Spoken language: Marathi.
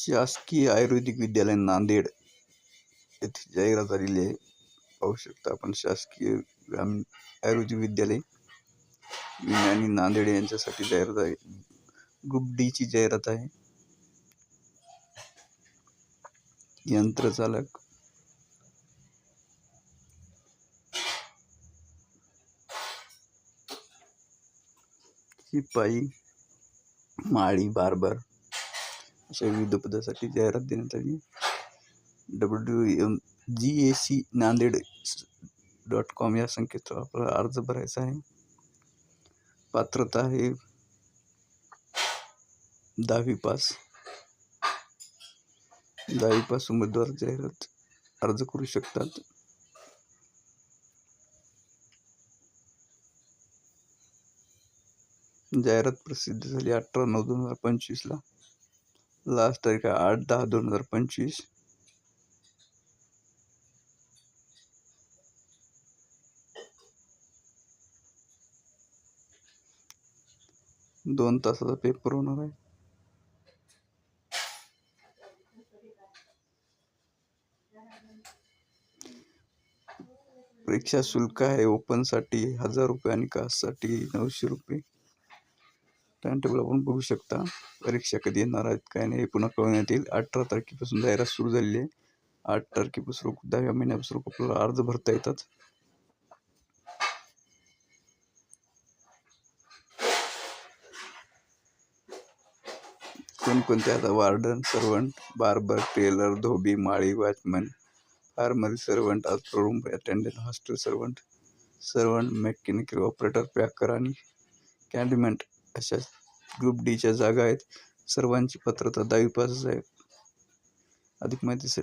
शासकीय आयुर्वेदिक विद्यालय नांदेड येथे जाहिरात आलेली आहे. पाहू शकता आपण शासकीय ग्रामीण आयुर्वेदिक विद्यालय विज्ञानी नांदेड यांच्यासाठी जाहिरात आहे ग्रुप डीची जाहिरात आहे. यंत्रचालक शिपाई माळी बार्बर. अशा विविध पदासाठी जाहिरात देण्यात आली W M G A C Nanded dot com या संकेतस्थळावर आपल्याला अर्ज भरायचा आहे. पात्रता आहे दहावी पास. दहावी पास उमेदवार जाहिरात अर्ज करू शकतात. जाहिरात प्रसिद्ध झाली अठरा नऊ दोन हजार पंचवीसला लास्ट तारीख आहे आठ दहा दोन हजार पंचवीस. दोन तासाचा पेपर होणार आहे. परीक्षा शुल्क आहे ओपनसाठी हजार रुपये आणि कास्टसाठी नऊशे रुपये. टाइमटेबल आपण बघू शकता. परीक्षा कधी येणार आहेत काय नाही हे पुन्हा कळवण्यात येईल. अठरा तारखेपासून जाहिरात सुरू झालेली आहे. आठ तारखेपासून दहाव्या महिन्यापासून आपल्याला अर्ज भरता येतात. कोणकोणते आता वार्डन सर्वंट बार्बर टेलर धोबी माळी watchman फार्मरी servant room attendant hostel servant servant mechanical operator packer आणि कॅन्डिमेंट अशा ग्रुप डीच्या जागा आहेत. सर्वांची पात्रता दहावी पासच आहे अधिक माहितीसाठी